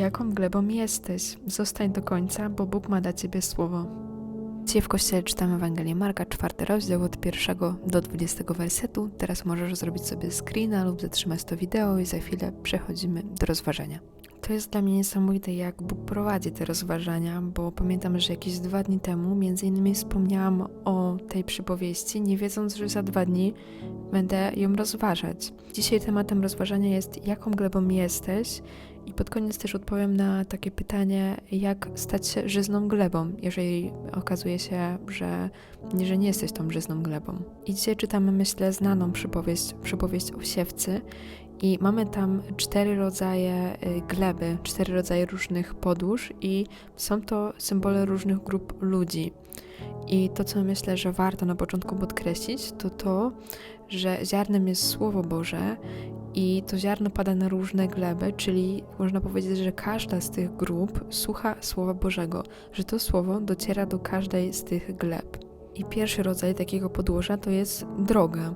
jaką glebą jesteś. Zostań do końca, bo Bóg ma dla ciebie słowo. Dzisiaj w kościele czytamy Ewangelię Marka, czwarty rozdział od pierwszego do dwudziestego wersetu. Teraz możesz zrobić sobie screena lub zatrzymać to wideo i za chwilę przechodzimy do rozważania. To jest dla mnie niesamowite, jak Bóg prowadzi te rozważania, bo pamiętam, że jakieś dwa dni temu między innymi wspomniałam o tej przypowieści, nie wiedząc, że za dwa dni będę ją rozważać. Dzisiaj tematem rozważania jest, jaką glebą jesteś i pod koniec też odpowiem na takie pytanie, jak stać się żyzną glebą, jeżeli okazuje się, że że nie jesteś tą żyzną glebą. I dzisiaj czytamy, myślę, znaną przypowieść, przypowieść o siewcy i mamy tam cztery rodzaje y, gleby, cztery rodzaje różnych podłóż i są to symbole różnych grup ludzi. I to, co myślę, że warto na początku podkreślić, to to, że ziarnem jest Słowo Boże i to ziarno pada na różne gleby, czyli można powiedzieć, że każda z tych grup słucha Słowa Bożego, że to Słowo dociera do każdej z tych gleb. I pierwszy rodzaj takiego podłoża to jest droga.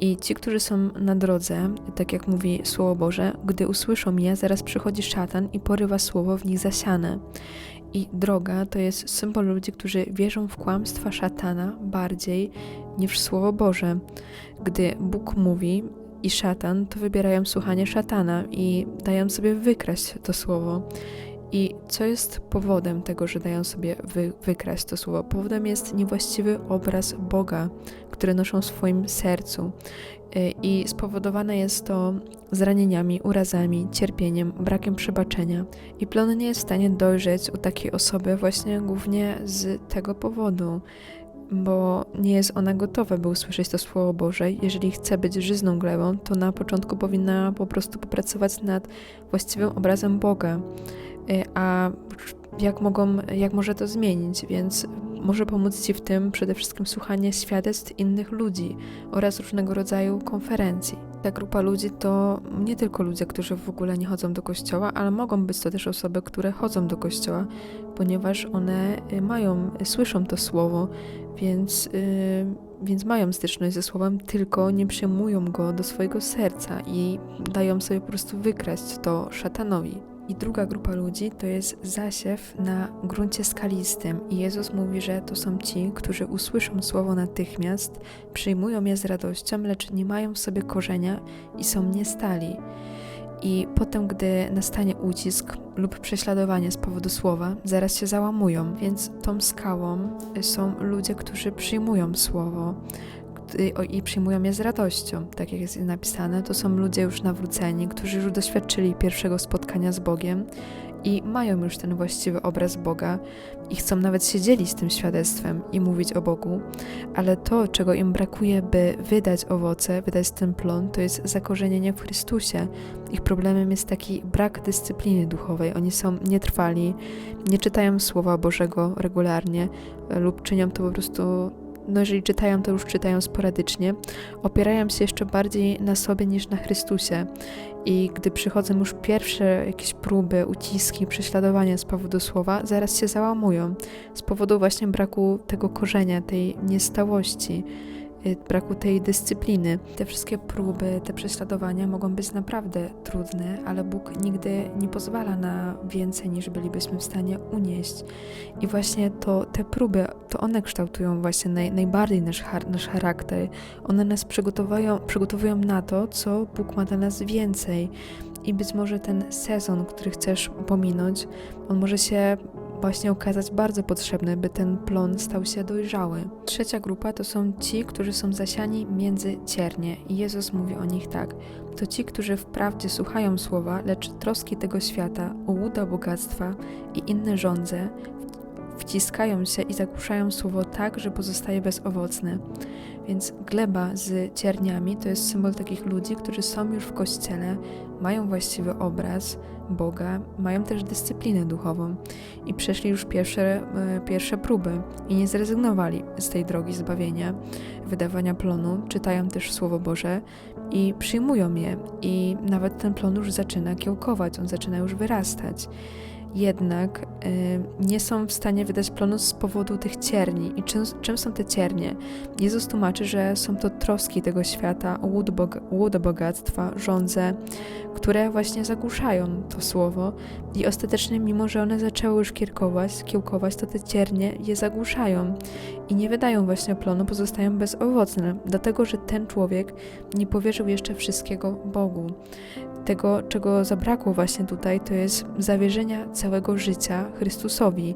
I ci, którzy są na drodze, tak jak mówi Słowo Boże, gdy usłyszą mnie, zaraz przychodzi szatan i porywa słowo w nich zasiane. I droga to jest symbol ludzi, którzy wierzą w kłamstwa szatana bardziej niż w Słowo Boże. Gdy Bóg mówi i szatan, to wybierają słuchanie szatana i dają sobie wykraść to słowo. I co jest powodem tego, że dają sobie wy, wykraść to słowo? Powodem jest niewłaściwy obraz Boga, który noszą w swoim sercu. Y, I spowodowane jest to zranieniami, urazami, cierpieniem, brakiem przebaczenia. I plon nie jest w stanie dojrzeć u takiej osoby właśnie głównie z tego powodu, bo nie jest ona gotowa, by usłyszeć to Słowo Boże. Jeżeli chce być żyzną glebą, to na początku powinna po prostu popracować nad właściwym obrazem Boga. Y, a jak, mogą, jak może to zmienić? Więc może pomóc Ci w tym przede wszystkim słuchanie świadectw innych ludzi oraz różnego rodzaju konferencji. Ta grupa ludzi to nie tylko ludzie, którzy w ogóle nie chodzą do kościoła, ale mogą być to też osoby, które chodzą do kościoła, ponieważ one y, mają, słyszą to słowo, więc, yy, więc mają styczność ze słowem, tylko nie przyjmują go do swojego serca i dają sobie po prostu wykraść to szatanowi. I druga grupa ludzi to jest zasiew na gruncie skalistym. I Jezus mówi, że to są ci, którzy usłyszą słowo natychmiast, przyjmują je z radością, lecz nie mają w sobie korzenia i są niestali. I potem, gdy nastanie ucisk lub prześladowanie z powodu słowa, zaraz się załamują. Więc tą skałą są ludzie, którzy przyjmują słowo, i przyjmują je z radością, tak jak jest napisane. To są ludzie już nawróceni, którzy już doświadczyli pierwszego spotkania z Bogiem i mają już ten właściwy obraz Boga i chcą nawet się dzielić tym świadectwem i mówić o Bogu, ale to, czego im brakuje, by wydać owoce, wydać ten plon, to jest zakorzenienie w Chrystusie. Ich problemem jest taki brak dyscypliny duchowej. Oni są nietrwali, nie czytają Słowa Bożego regularnie lub czynią to po prostu no jeżeli czytają, to już czytają sporadycznie, opierają się jeszcze bardziej na sobie niż na Chrystusie. I gdy przychodzą już pierwsze jakieś próby, uciski, prześladowania z powodu słowa, zaraz się załamują z powodu właśnie braku tego korzenia, tej niestałości. Y, braku tej dyscypliny. Te wszystkie próby, te prześladowania mogą być naprawdę trudne, ale Bóg nigdy nie pozwala na więcej niż bylibyśmy w stanie unieść. I właśnie to te próby, to one kształtują właśnie naj, najbardziej nasz, nasz charakter. One nas przygotowują, przygotowują na to, co Bóg ma dla nas więcej. I być może ten sezon, który chcesz pominąć, on może się właśnie okazać bardzo potrzebny, by ten plon stał się dojrzały. Trzecia grupa to są ci, którzy są zasiani między ciernie i Jezus mówi o nich tak. To ci, którzy wprawdzie słuchają słowa, lecz troski tego świata, ułuda bogactwa i inne żądze wciskają się i zagłuszają słowo tak, że pozostaje bezowocne. Więc gleba z cierniami to jest symbol takich ludzi, którzy są już w kościele, mają właściwy obraz Boga, mają też dyscyplinę duchową i przeszli już pierwsze, e, pierwsze próby i nie zrezygnowali z tej drogi zbawienia, wydawania plonu, czytają też Słowo Boże i przyjmują je i nawet ten plon już zaczyna kiełkować, on zaczyna już wyrastać. Jednak y, nie są w stanie wydać plonu z powodu tych cierni. I czym, czym są te ciernie? Jezus tłumaczy, że są to troski tego świata, łód, łód bogactwa, żądze, które właśnie zagłuszają to słowo i ostatecznie, mimo że one zaczęły już kierkować, kiełkować, to te ciernie je zagłuszają i nie wydają właśnie plonu, pozostają bezowocne, dlatego że ten człowiek nie powierzył jeszcze wszystkiego Bogu. Tego, czego zabrakło właśnie tutaj, to jest zawierzenia całego życia Chrystusowi,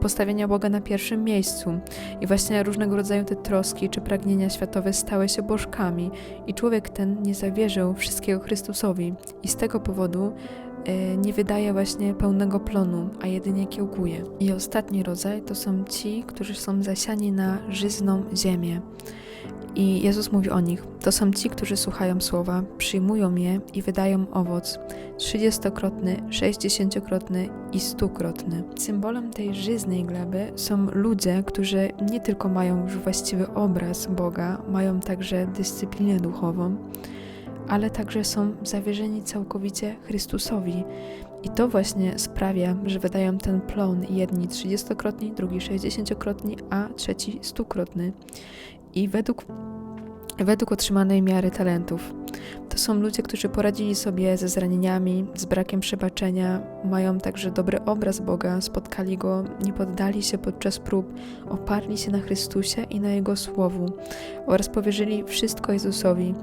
postawienia Boga na pierwszym miejscu. I właśnie różnego rodzaju te troski czy pragnienia światowe stały się bożkami, i człowiek ten nie zawierzył wszystkiego Chrystusowi, i z tego powodu e, nie wydaje właśnie pełnego plonu, a jedynie kiełkuje. I ostatni rodzaj to są ci, którzy są zasiani na żyzną ziemię. I Jezus mówi o nich: To są ci, którzy słuchają słowa, przyjmują je i wydają owoc trzydziestokrotny, sześćdziesięciokrotny i stukrotny. Symbolem tej żyznej gleby są ludzie, którzy nie tylko mają już właściwy obraz Boga, mają także dyscyplinę duchową, ale także są zawierzeni całkowicie Chrystusowi. I to właśnie sprawia, że wydają ten plon jedni trzydziestokrotni, drugi sześćdziesięciokrotni, a trzeci stukrotny. I według, według otrzymanej miary talentów. To są ludzie, którzy poradzili sobie ze zranieniami, z brakiem przebaczenia, mają także dobry obraz Boga, spotkali Go, nie poddali się podczas prób, oparli się na Chrystusie i na Jego Słowu oraz powierzyli wszystko Jezusowi.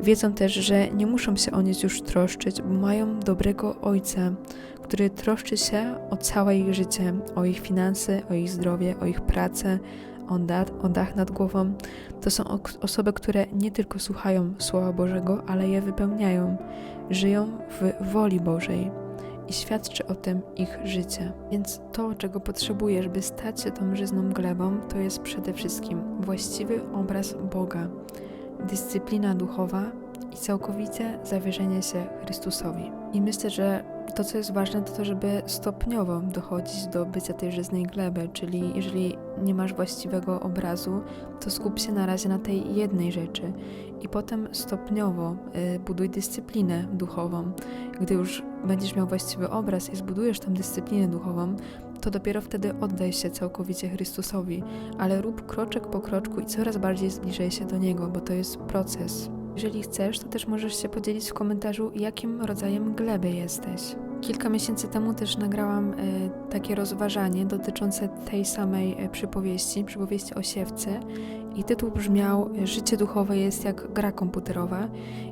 Wiedzą też, że nie muszą się o nic już troszczyć, bo mają dobrego Ojca, który troszczy się o całe ich życie, o ich finanse, o ich zdrowie, o ich pracę, o, da, o dach nad głową. To są osoby, które nie tylko słuchają Słowa Bożego, ale je wypełniają, żyją w woli Bożej i świadczy o tym ich życie. Więc to, czego potrzebujesz, by stać się tą żyzną glebą, to jest przede wszystkim właściwy obraz Boga, dyscyplina duchowa i całkowicie zawierzenie się Chrystusowi. I myślę, że to, co jest ważne, to to, żeby stopniowo dochodzić do bycia tej żyznej gleby, czyli jeżeli nie masz właściwego obrazu, to skup się na razie na tej jednej rzeczy i potem stopniowo y, buduj dyscyplinę duchową. Gdy już będziesz miał właściwy obraz i zbudujesz tę dyscyplinę duchową, to dopiero wtedy oddaj się całkowicie Chrystusowi, ale rób kroczek po kroczku i coraz bardziej zbliżaj się do Niego, bo to jest proces. Jeżeli chcesz, to też możesz się podzielić w komentarzu, jakim rodzajem gleby jesteś. Kilka miesięcy temu też nagrałam e, takie rozważanie dotyczące tej samej e, przypowieści, przypowieści o siewcy i tytuł brzmiał Życie duchowe jest jak gra komputerowa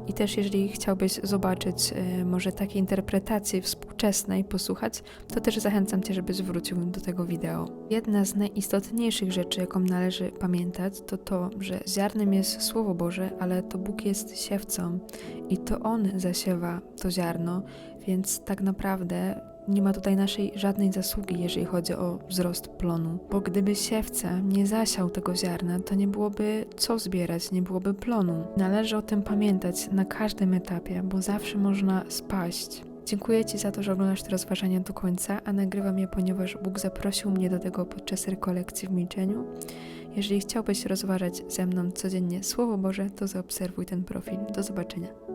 i też jeżeli chciałbyś zobaczyć e, może takiej interpretacji współczesnej, posłuchać, to też zachęcam Cię, żebyś zwrócił do tego wideo. Jedna z najistotniejszych rzeczy, jaką należy pamiętać, to to, że ziarnem jest Słowo Boże, ale to Bóg jest siewcą i to On zasiewa to ziarno, więc tak naprawdę nie ma tutaj naszej żadnej zasługi, jeżeli chodzi o wzrost plonu. Bo gdyby siewca nie zasiał tego ziarna, to nie byłoby co zbierać, nie byłoby plonu. Należy o tym pamiętać na każdym etapie, bo zawsze można spaść. Dziękuję Ci za to, że oglądasz te rozważania do końca, a nagrywam je, ponieważ Bóg zaprosił mnie do tego podczas rekolekcji w milczeniu. Jeżeli chciałbyś rozważać ze mną codziennie Słowo Boże, to zaobserwuj ten profil. Do zobaczenia.